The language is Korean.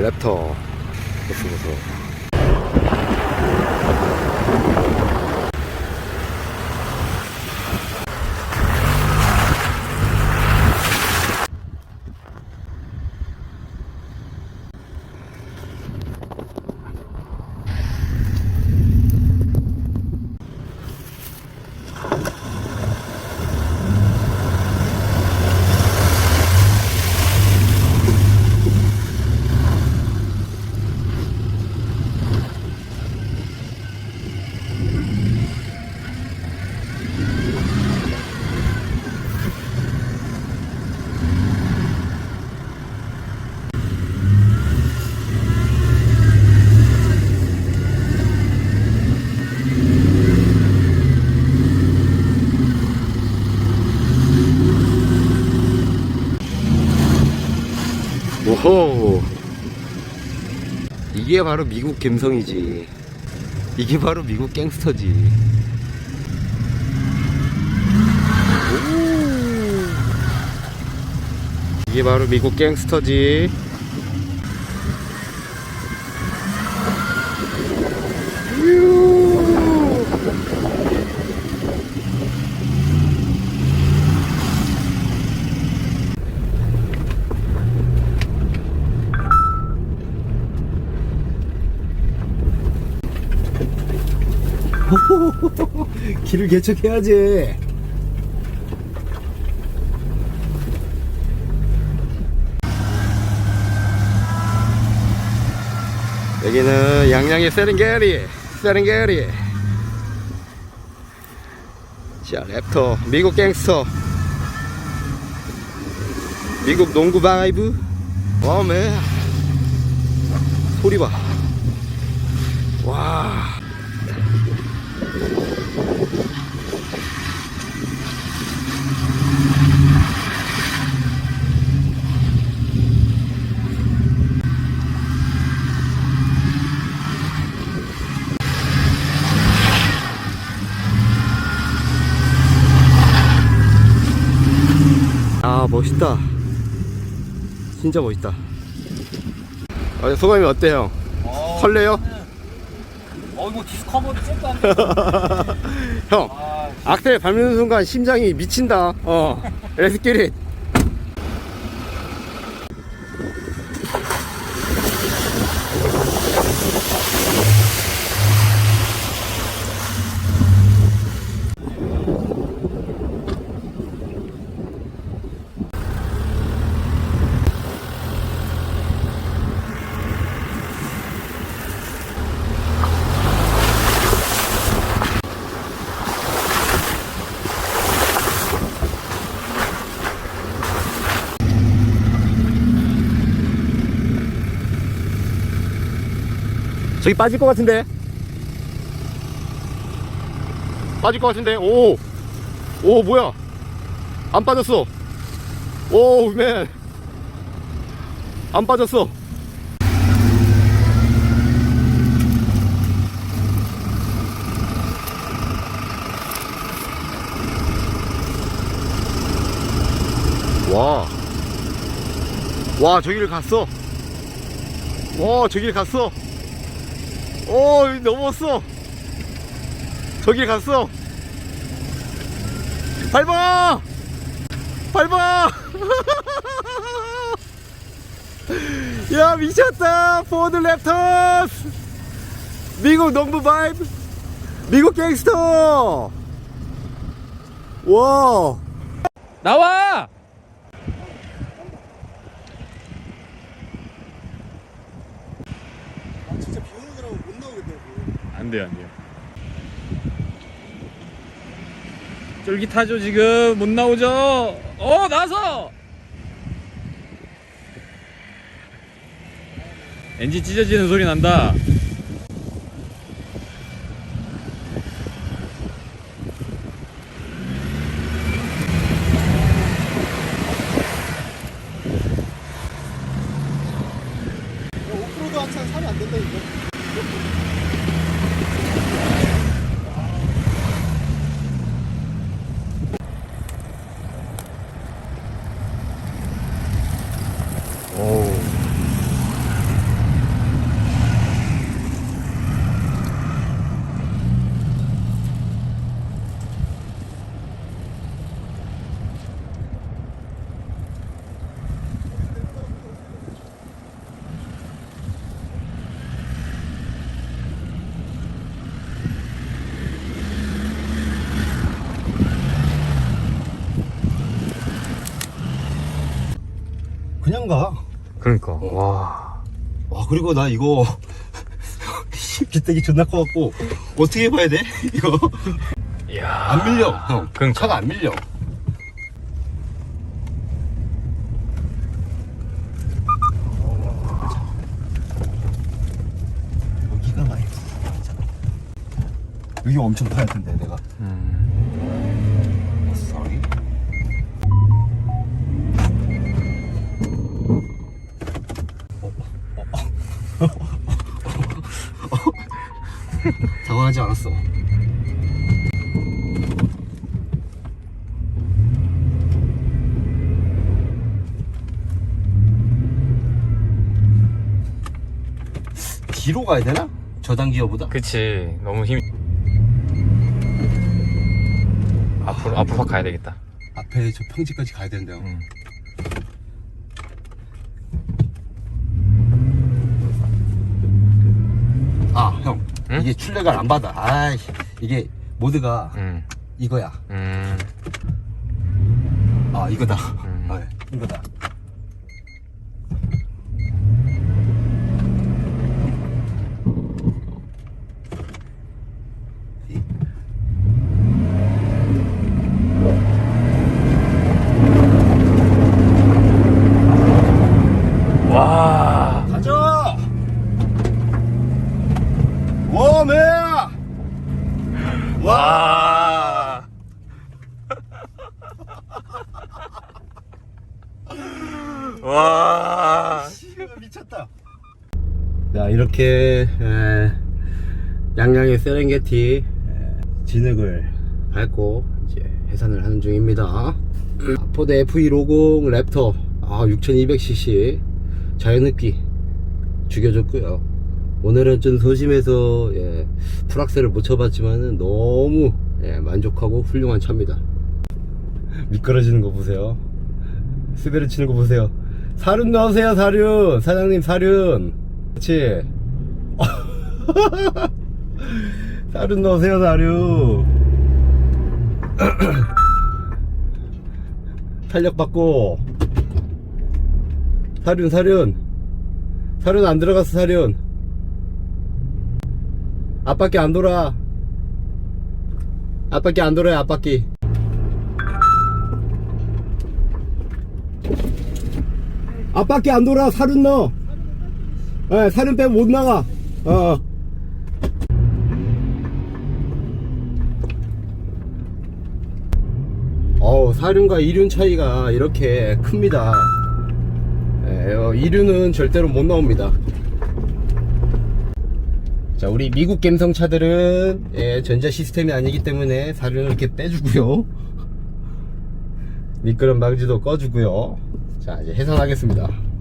랩터. 보스 보스 오호 이게 바로 미국 감성이지. 이게 바로 미국 갱스터지. 오. 이게 바로 미국 갱스터지 길을 개척해야지. 여기는 양양의 세렝게리, 세렝게리. 자, 랩터, 미국 갱스터. 미국 농구 바이브. 와우, 맨. 소리 봐. 와. 아 멋있다 진짜 멋있다 아, 소감이 어때요? 설레요? 어 이거 디스커버리 안 돼. 형 아, 악셀 밟는 순간 심장이 미친다 어 레스키릿 저기 빠질 것 같은데? 빠질 것 같은데? 오! 오 뭐야? 안 빠졌어. 오맨안 빠졌어. 와. 와, 저기를 갔어. 와, 저길 갔어. 오, 넘었어. 저길 갔어. 밟아! 밟아! 야, 미쳤다! 포드 랩터스! 미국 농구 바이브! 미국 갱스터! 와! 나와! 진짜 비 오는 거라고 못 나오겠다고. 안 돼요, 안 돼요. 쫄깃하죠, 지금. 못 나오죠? 어, 나서! 엔진 찢어지는 소리 난다. 오프로드 한창 사면 안 된다 이거. 가. 그러니까 와 와, 그리고 나 이거 빗대기 존나 커갖고 어떻게 봐야 돼? 이거 이야 안 밀려, 형. 그러니까. 차가 안 밀려. 여기가 많이 부족하잖아. 여기 엄청 파야 텐데 내가. 음. 하지 않았어. 뒤로 가야 되나? 저단 기어보다? 그치 너무 힘 앞으로 앞으로 확 가야 되겠다 앞에 저 평지까지 가야 되는데요. 음. 아, 형. 응? 이게 출력을 안 받아. 아이, 이게 모드가 음. 이거야. 음. 아, 이거다. 음. 아, 이거다. 와 가자! 웜에! 와. 와. 미쳤다. 자, 이렇게, 에, 양양의 세렝게티 에, 진흙을 밟고 이제 해산을 하는 중입니다. 포드 F250 랩터 아, 6200cc 자연흡기 죽여줬고요. 오늘은 좀 소심해서 예, 풀악셀을 못 쳐봤지만 너무 예, 만족하고 훌륭한 차입니다. 미끄러지는 거 보세요. 스베르 치는 거 보세요. 사륜 넣으세요, 사륜. 사장님, 사륜. 그렇지. 사륜 넣으세요, 사륜. 탄력 받고. 사륜, 사륜. 사륜 안 들어갔어, 사륜. 앞바퀴 안 돌아. 앞바퀴 안 돌아요, 앞바퀴. 앞바퀴 안 돌아 사륜 넣어 예, 사륜 빼면 못 나가. 어. 어우 사륜과 이륜 차이가 이렇게 큽니다. 예, 어, 이륜은 절대로 못 나옵니다. 자 우리 미국 갬성 차들은 예, 전자 시스템이 아니기 때문에 사륜을 이렇게 빼주고요. 미끄럼 방지도 꺼주고요. 자 이제 해산하겠습니다